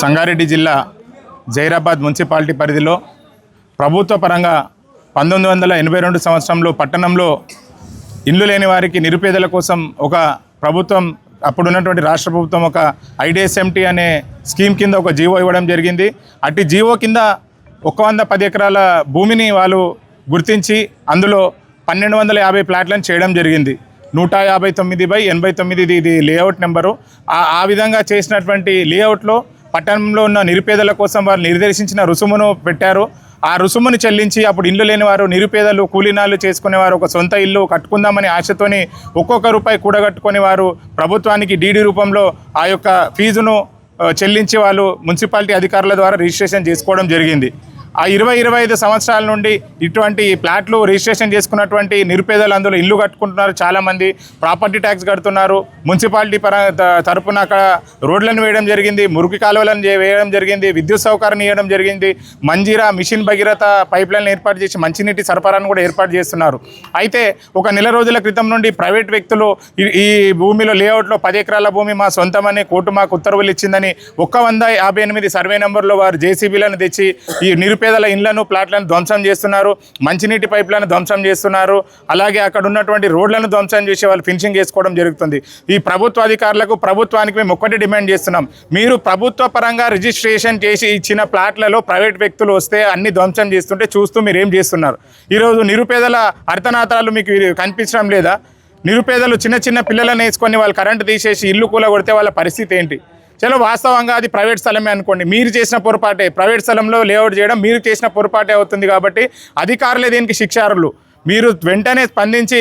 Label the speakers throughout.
Speaker 1: సంగారెడ్డి జిల్లా జైరాబాద్ మున్సిపాలిటీ పరిధిలో ప్రభుత్వ పరంగా పంతొమ్మిది వందల ఎనభై రెండు సంవత్సరంలో పట్టణంలో ఇల్లు లేని వారికి నిరుపేదల కోసం ఒక ప్రభుత్వం అప్పుడు ఉన్నటువంటి రాష్ట్ర ప్రభుత్వం ఒక ఐడిఎస్ఎంటీ అనే స్కీమ్ కింద ఒక జీవో ఇవ్వడం జరిగింది. అటు జీవో కింద ఒక వంద పది ఎకరాల భూమిని వాళ్ళు గుర్తించి అందులో పన్నెండు వందల యాభై ప్లాట్లను చేయడం జరిగింది. నూట యాభై తొమ్మిది బై ఎనభై తొమ్మిది ఇది- లేఅవుట్ నెంబరు ఆ విధంగా చేసినటువంటి లేఅవుట్లో పట్టణంలో ఉన్న నిరుపేదల కోసం వారు నిర్దేశించిన రుసుమును పెట్టారు. ఆ రుసుమును చెల్లించి అప్పుడు ఇల్లు లేని వారు నిరుపేదలు కూలీనాలు చేసుకునేవారు ఒక సొంత ఇల్లు కట్టుకుందామని ఆశతోని ఒక్కొక్క రూపాయి కూడగట్టుకొని వారు ప్రభుత్వానికి డీడీ రూపంలో ఆ యొక్క ఫీజును చెల్లించి వాళ్ళు మున్సిపాలిటీ అధికారుల ద్వారా రిజిస్ట్రేషన్ చేసుకోవడం జరిగింది. ఆ ఇరవై ఇరవై ఐదు సంవత్సరాల నుండి ఇటువంటి ప్లాట్లు రిజిస్ట్రేషన్ చేసుకున్నటువంటి నిరుపేదలు అందులో ఇల్లు కట్టుకుంటున్నారు చాలామంది. ప్రాపర్టీ ట్యాక్స్ కడుతున్నారు. మున్సిపాలిటీ పర త- తరపున అక్కడ రోడ్లను వేయడం జరిగింది. మురికి కాలువలను వేయడం జరిగింది. విద్యుత్ సౌకర్యం ఇవ్వడం జరిగింది. మంజీరా మిషన్ భగీరథ పైప్లైన్ ఏర్పాటు చేసి మంచినీటి సరఫరాను కూడా ఏర్పాటు చేస్తున్నారు. అయితే ఒక నెల రోజుల క్రితం నుండి ప్రైవేట్ వ్యక్తులు ఈ- భూమిలో లేఅవుట్లో పది ఎకరాల భూమి మా సొంతమని కోర్టు మాకు ఉత్తర్వులు ఇచ్చిందని ఒక్క వంద యాభై ఎనిమిది సర్వే నెంబర్లో వారు జేసీబీలను తెచ్చి ఈ పేదల ఇండ్లను ప్లాట్లను ధ్వంసం చేస్తున్నారు. మంచినీటి పైపులను ధ్వంసం చేస్తున్నారు. అలాగే అక్కడ ఉన్నటువంటి రోడ్లను ధ్వంసం చేసి వాళ్ళు ఫినిషింగ్ చేసుకోవడం జరుగుతుంది. ఈ ప్రభుత్వ అధికారులకు ప్రభుత్వానికి మేము ఒక్కటి డిమాండ్ చేస్తున్నాం. మీరు ప్రభుత్వ పరంగా రిజిస్ట్రేషన్ చేసి ఇచ్చిన ప్లాట్లలో ప్రైవేట్ వ్యక్తులు వస్తే అన్ని ధ్వంసం చేస్తుంటే చూస్తూ మీరు ఏం చేస్తున్నారు? ఈరోజు నిరుపేదల అర్థనాథాలు మీకు కనిపించడం లేదా? నిరుపేదలు చిన్న చిన్న పిల్లలను వేసుకొని వాళ్ళు కరెంటు తీసేసి ఇల్లు కూల కొడితే వాళ్ళ పరిస్థితి ఏంటి? చలో వాస్తవంగా అది ప్రైవేట్ స్థలమే అనుకోండి. మీరు చేసిన పొరపాటే. ప్రైవేట్ స్థలంలో లేఅవుట్ చేయడం మీరు చేసిన పొరపాటే అవుతుంది కాబట్టి అధికారులే దీనికి శిక్షారులు మీరు వెంటనే స్పందించి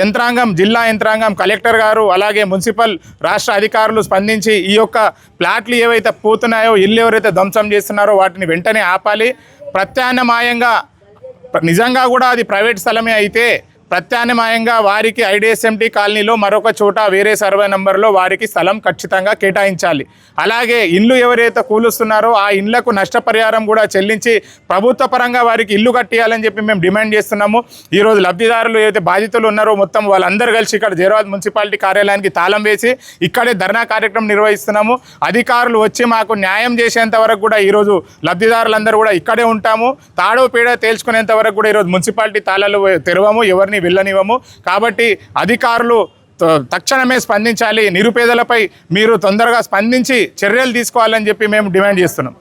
Speaker 1: యంత్రాంగం జిల్లా యంత్రాంగం కలెక్టర్ గారు అలాగే మున్సిపల్ రాష్ట్ర అధికారులు స్పందించి ఈ యొక్క ప్లాట్లు ఏవైతే పోతున్నాయో ఇల్లు ఎవరైతే ధ్వంసం చేస్తున్నారో వాటిని వెంటనే ఆపాలి. ప్రత్యామ్నాయంగా నిజంగా కూడా అది ప్రైవేట్ స్థలమే అయితే ప్రత్యామ్నాయంగా వారికి ఐడిఎస్ఎంటీ కాలనీలో మరొక చోట వేరే సర్వే నంబర్లో వారికి స్థలం ఖచ్చితంగా కేటాయించాలి. అలాగే ఇల్లు ఎవరైతే కూలుస్తున్నారో ఆ ఇళ్ళకు నష్టపరిహారం కూడా చెల్లించి ప్రభుత్వ పరంగా వారికి ఇల్లు కట్టియాలని చెప్పి మేము డిమాండ్ చేస్తున్నాము. ఈరోజు లబ్ధిదారులు ఏదైతే బాధితులు ఉన్నారో మొత్తం వాళ్ళందరూ కలిసి ఇక్కడ జైరాబాద్ మున్సిపాలిటీ కార్యాలయానికి తాళం వేసి ఇక్కడే ధర్నా కార్యక్రమం నిర్వహిస్తున్నాము. అధికారులు వచ్చి మాకు న్యాయం చేసేంత వరకు కూడా ఈరోజు లబ్ధిదారులందరూ కూడా ఇక్కడే ఉంటాము. తాడో పీడ తేల్చుకునేంత వరకు కూడా ఈరోజు మున్సిపాలిటీ తాళాలు తెరవము. ఎవరిని వెళ్ళనివ్వము. కాబట్టి అధికారులు త- తక్షణమే స్పందించాలి. నిరుపేదలపై మీరు తొందరగా స్పందించి చర్యలు తీసుకోవాలని చెప్పి మేము డిమాండ్ చేస్తున్నాం.